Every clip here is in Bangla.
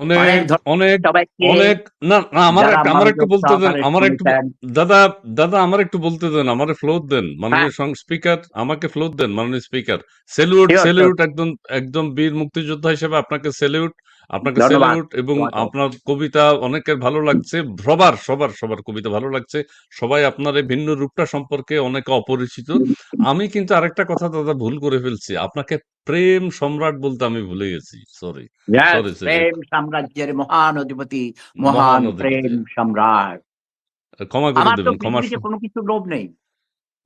অনেক অনেক অনেক না না আমার আমার একটু বলতে দেন আমার একটু দাদা দাদা আমার একটু বলতে দেন আমারে ফ্লোর দেন হ্যাঁ। মাননীয় স্পিকার আমাকে ফ্লোর দেন মাননীয় স্পিকার সেলুট শিওর একদম একদম বীর মুক্তিযোদ্ধা হিসেবে আপনাকে সেলিউট আপনাকে সেলিউট এবং আপনার কবিতা অনেকের ভালো লাগছে। সবার সবার সবার কবিতা ভালো লাগছে। সবাই আপনার এই ভিন্ন রূপটা সম্পর্কে অনেকে অপরিচিত। আমি কিন্তু আরেকটা কথা দাদা ভুল করে ফেলছি। আপনাকে প্রেম সম্রাট বলতে আমি ভুলে গেছি। সরি প্রেম সাম্রাজ্যের মহান অধিপতি মহান প্রেম সম্রাট। ক্ষমা করে দেবেন ক্ষমা কোনো কিছু লোভ নেই।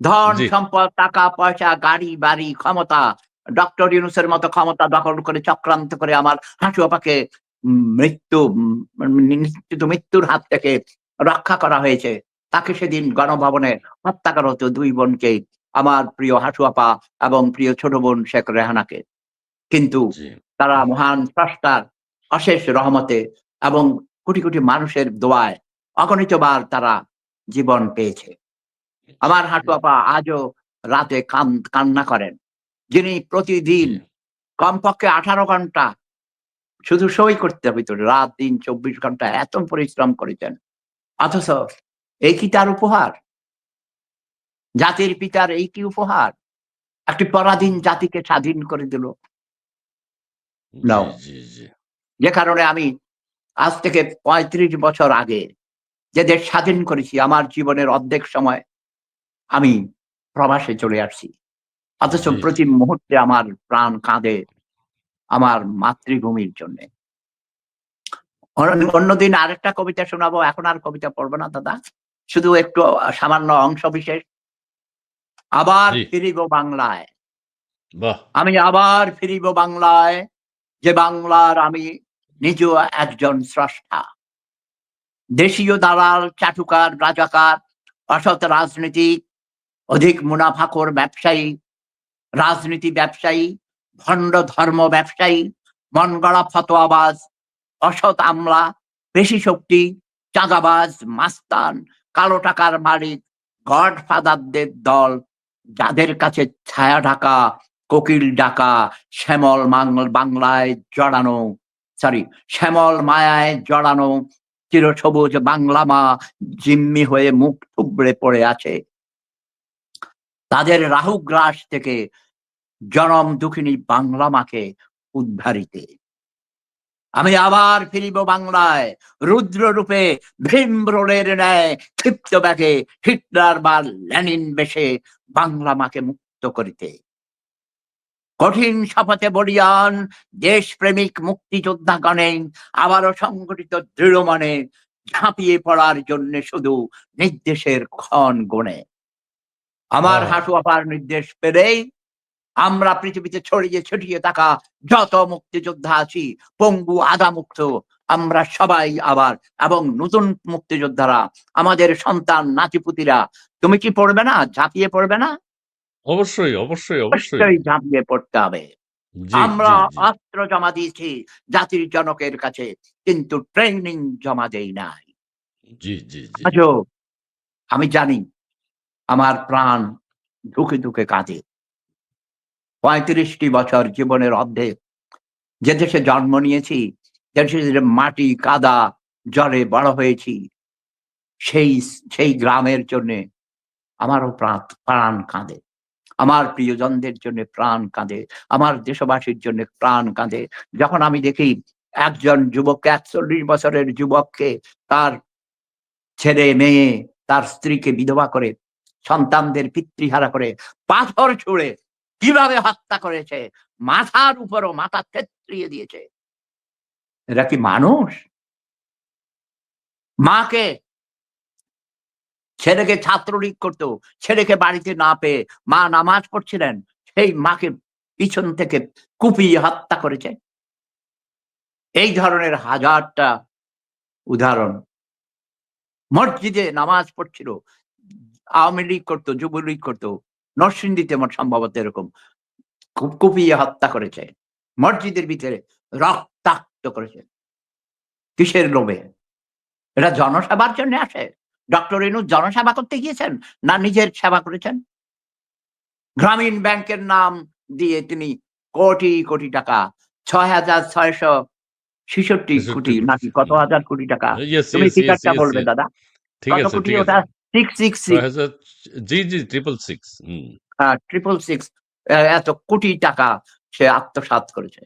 ধন সম্পদ টাকা পয়সা গাড়ি বাড়ি ক্ষমতা ডক্টর ইউনুসের মতো ক্ষমতা দখল করে চক্রান্ত করে আমার হাঁটু আপাকে উম, মৃত্যু নিশ্চিত মৃত্যুর হাত থেকে রক্ষা করা হয়েছে। তাকে সেদিন গণভবনে হত্যা করা হতো দুই বোনকে আমার প্রিয় হাঁটু আপা এবং প্রিয় ছোট বোন শেখ রেহানাকে। কিন্তু তারা মহান স্রষ্টার অশেষ রহমতে এবং কোটি কোটি মানুষের দোয়ায় অগণিতবার তারা জীবন পেয়েছে। আমার হাঁটু আপা আজও রাতে কান কান্না করেন। যিনি প্রতিদিন কমপক্ষে আঠারো ঘণ্টা শুধু সই করতে হইতো রাত দিন চব্বিশ ঘণ্টা এত পরিশ্রম করেছেন। অথচ এই কি তার উপহার? জাতির পিতার এই কি উপহার? একটি পরাধীন জাতিকে স্বাধীন করে দিল। যে কারণে আমি আজ থেকে পঁয়ত্রিশ বছর আগে যে দেশ স্বাধীন করেছি আমার জীবনের অর্ধেক সময় আমি প্রবাসে চলে আসছি। অথচ প্রতি মুহূর্তে আমার প্রাণ কাঁদে আমার মাতৃভূমির জন্য। অন্যদিন আরেকটা কবিতা শোনাবো এখন আর কবিতা পড়ব না দাদা। শুধু একটু সামান্য অংশ বিশেষ। আবার ফিরিব বাংলায়। আমি আবার ফিরিব বাংলায় যে বাংলার আমি নিজেও একজন স্রষ্টা। দেশীয় দালাল চাটুকার রাজাকার অসৎ রাজনীতিক অধিক মুনাফাখোর ব্যবসায়ী রাজনীতি ব্যবসায়ী, ভণ্ড ধর্ম ব্যবসায়ী মন গড়া ফতোয়াবাজ, অসৎ আমলা পেশি শক্তি, চাঁদাবাজ, মাস্তান, কালো টাকার মালিক গড ফাদারদের দল, যাদের কাছে ছায়া ঢাকা, কোকিল ডাকা, শ্যামল মাংল বাংলায় জড়ানো সরি শ্যামল মায়ায় জড়ানো, চিরসবুজ বাংলা মা জিম্মি হয়ে মুখ থুবড়ে পড়ে আছে। তাদের রাহুগ্রাস থেকে জনম দুঃখিনী বাংলা মাকে উদ্ধারিতে। আমি আবার ফিরিব বাংলায় রুদ্র রূপে ভীমরোলের ন্যায়, ক্ষিপ্ত ব্যাগে হিটলার বা লেনিন বেশে বাংলা মাকে মুক্ত করিতে। কঠিন শপথে বলিয়ান দেশপ্রেমিক মুক্তিযোদ্ধাগণে আবারও সংগঠিত দৃঢ় মনে ঝাঁপিয়ে পড়ার জন্য শুধু নির্দেশের ক্ষণ গণে আমার বাহ হাঁটু আপার নির্দেশ পেলেই আমরা পৃথিবীতে ছড়িয়ে ছড়িয়ে থাকা যত মুক্তিযোদ্ধা আছি পঙ্গু আদা মুক্ত আমরা সবাই আবার এবং নতুন মুক্তিযোদ্ধারা আমাদের সন্তান নাতিপুতিরা তুমি কি পড়বে না? ঝাঁপিয়ে পড়বে না? অবশ্যই অবশ্যই অবশ্যই। ঝাঁপিয়ে পড়তে হবে। আমরা অস্ত্র জমা দিয়েছি জাতির জনকের কাছে কিন্তু ট্রেনিং জমা দেই নাই। জি জি আমি জানি আমার প্রাণ ঢুকে ধুকে কাঁদে। পঁয়ত্রিশটি বছর জীবনের অর্ধেক যে দেশে জন্ম নিয়েছি, যে দেশে মাটি, কাদা জলে বড় হয়েছি, সেই সেই গ্রামের জন্য আমারও প্রাণ প্রাণ কাঁদে। আমার প্রিয়জনদের জন্য প্রাণ কাঁদে, আমার দেশবাসীর জন্য প্রাণ কাঁদে। যখন আমি দেখি একজন যুবককে, একচল্লিশ বছরের যুবককে তার ছেলে, মেয়ে, তার স্ত্রীকে বিধবা করে সন্তানদের পিতৃহারা করে পাথর ছুঁড়ে কীভাবে হত্যা করেছে? মাথার উপরও মাথা থেত্রিয়ে দিয়েছে। এরা কি মানুষ? মাকে ছেলেকে ছাত্রলীগ করতো, ছেলেকে বাড়িতে না পেয়ে মা নামাজ পড়ছিলেন, সেই মাকে পিছন থেকে কুপিয়ে হত্যা করেছে। এই ধরনের হাজারটা উদাহরণ। মসজিদে নামাজ পড়ছিল আওয়ামী লীগ করতো যুবলীগ করতো নরসিংদীতে মোট সম্ভবত এরকম কুপিয়ে হত্যা করেছে মসজিদের ভিতরে রক্তাক্ত করেছে। কিসের লোভে? এটা জনসেবার জন্য আসে। ডক্টর ইনু জনসেবা করতে গিয়েছেন না নিজের সেবা করেছেন? গ্রামীণ ব্যাংকের নাম দিয়ে তিনি কোটি কোটি টাকা ছয় হাজার ছয়শো ছেষট্টি কোটি। নাকি কত হাজার কোটি টাকা? তুমি ফিগারটা বলবে দাদা। কত কোটি ওটা। সিক্স সিক্স সিক্স জি, জি, ট্রিপল সিক্স। ট্রিপল সিক্স এত কোটি টাকা সে আত্মসাৎ করেছে।